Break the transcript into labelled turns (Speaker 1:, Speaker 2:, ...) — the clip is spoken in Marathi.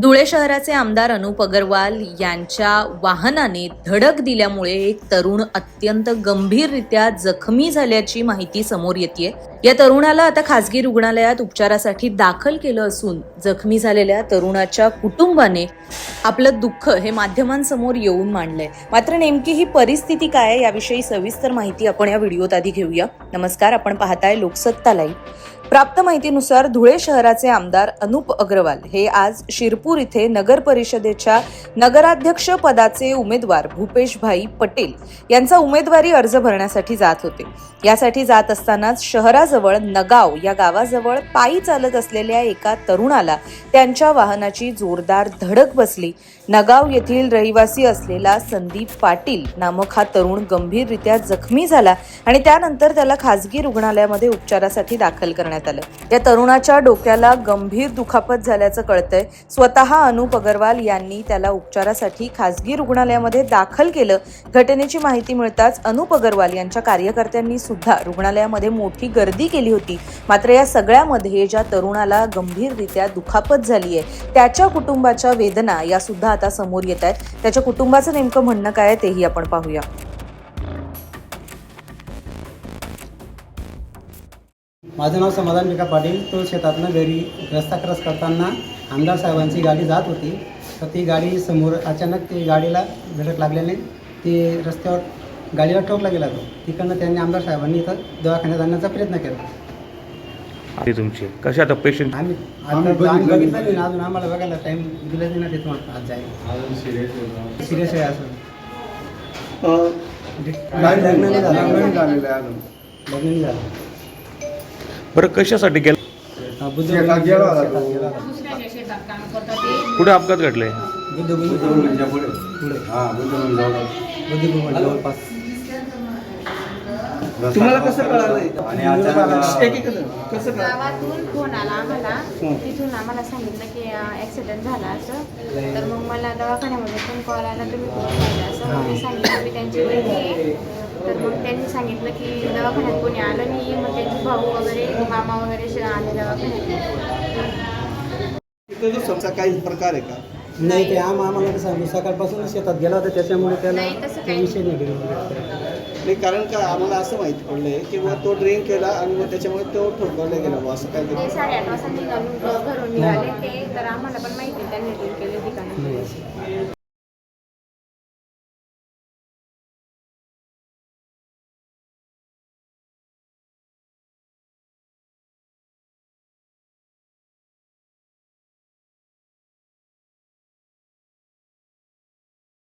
Speaker 1: धुळे शहराचे आमदार अनुप अगरवाल यांच्या वाहनाने धडक दिल्यामुळे एक तरुण अत्यंत गंभीररित्या जखमी झाल्याची माहिती समोर येते या तरुणाला आता खासगी रुग्णालयात उपचारासाठी दाखल केलं असून जखमी झालेल्या तरुणाच्या कुटुंबाने आपलं दुःख हे माध्यमांसमोर येऊन मांडलंय. मात्र नेमकी ही परिस्थिती काय आहे याविषयी सविस्तर माहिती आपण या व्हिडिओत आधी घेऊया. नमस्कार आपण पाहताय लोकसत्ता लाईव्ह. प्राप्त माहितीनुसार धुळे शहराचे आमदार अनुप अग्रवाल हे आज शिरपूर इथे नगर परिषदेच्या नगराध्यक्ष पदाचे उमेदवार भूपेशभाई पटेल यांचा उमेदवारी अर्ज भरण्यासाठी जात होते. यासाठी जात असतानाच शहराजवळ नगाव या गावाजवळ पायी चालत असलेल्या एका तरुणाला त्यांच्या वाहनाची जोरदार धडक बसली. नगाव येथील रहिवासी असलेला संदीप पाटील नामक हा तरुण गंभीररित्या जखमी झाला आणि त्यानंतर त्याला खासगी रुग्णालयामध्ये उपचारासाठी दाखल करण्यात आलं. या तरुणाच्या डोक्याला गंभीर दुखापत झाल्याचं कळतंय. स्वतः अनुप अगरवाल यांनी त्याला उपचारासाठी खासगी रुग्णालयामध्ये दाखल केलं. घटनेची माहिती मिळताच अनुप अगरवाल यांच्या कार्यकर्त्यांनी सुद्धा रुग्णालयामध्ये मोठी गर्दी केली होती. मात्र या सगळ्यामध्ये ज्या तरुणाला गंभीररित्या दुखापत झाली आहे त्याच्या कुटुंबाच्या वेदना या सुद्धा आता समोर येत आहेत. त्याच्या कुटुंबाचं नेमकं म्हणणं काय आहे तेही आपण पाहूया.
Speaker 2: माझं नाव समाधान विका पाटील. तो शेतातनं घरी रस्ता क्रॉस करताना आमदार साहेबांची गाडी जात होती. तर ती गाडी समोर अचानक ती गाडीला धडक लागल्याने ती रस्त्यावर गाडीवर ठोकला गेला तो. तिकडनं त्यांनी आमदार साहेबांनी इथं दवाखान्यात आणण्याचा प्रयत्न केला.
Speaker 3: आहे तुमची. कशी आता पेशंट
Speaker 2: आम्ही आता बघितलं नाही. ना अजून आम्हाला बघायला टाईम दिला नाही ना तिथून आज जाईल. सिरियस आहे असं लग्न नाही झालं. लग्न नाही झालं.
Speaker 3: बरं कशासाठी गेलं?
Speaker 2: शेतात गेला होता.
Speaker 3: कुठे अपघात घडले?
Speaker 2: पुढे जवळपास
Speaker 4: तुम्हाला कसं कळालं?
Speaker 2: आणि अचानक-
Speaker 4: एक- एक- कसं कळालं?
Speaker 5: गावातून फोन आला आम्हाला. तिथून आम्हाला सांगितलं की ॲक्सिडेंट झाला असं. तर मग मला दवाखान्यामध्ये पण कॉल आला तुम्ही कोण झालं असं. मग मी सांगितलं मी त्यांची बहिणी आहे. तर मग त्यांनी सांगितलं की दवाखान्यात कोणी आलं नाही मग त्यांचे भाऊ वगैरे मामा वगैरे सगळे आले दवाखान्यात.
Speaker 4: काही प्रकार आहे का?
Speaker 2: नाही ते आम आम्हाला कसं सांगू सकाळपासून शेतात गेला होता त्याच्यामुळे त्याला
Speaker 5: नाही, तसं
Speaker 2: तो
Speaker 5: काही
Speaker 2: विषय नाही
Speaker 4: कारण का आम्हाला असं माहिती पडलंय की बुवा तो ड्रिंक केला आणि मग त्याच्यामुळे तो ठोकवला गेला असं
Speaker 5: ते
Speaker 4: काय
Speaker 5: साडेआठ वाजता घरून निघाले ते तर आम्हाला पण माहिती त्यांनी ड्रिंक केले ठिकाणी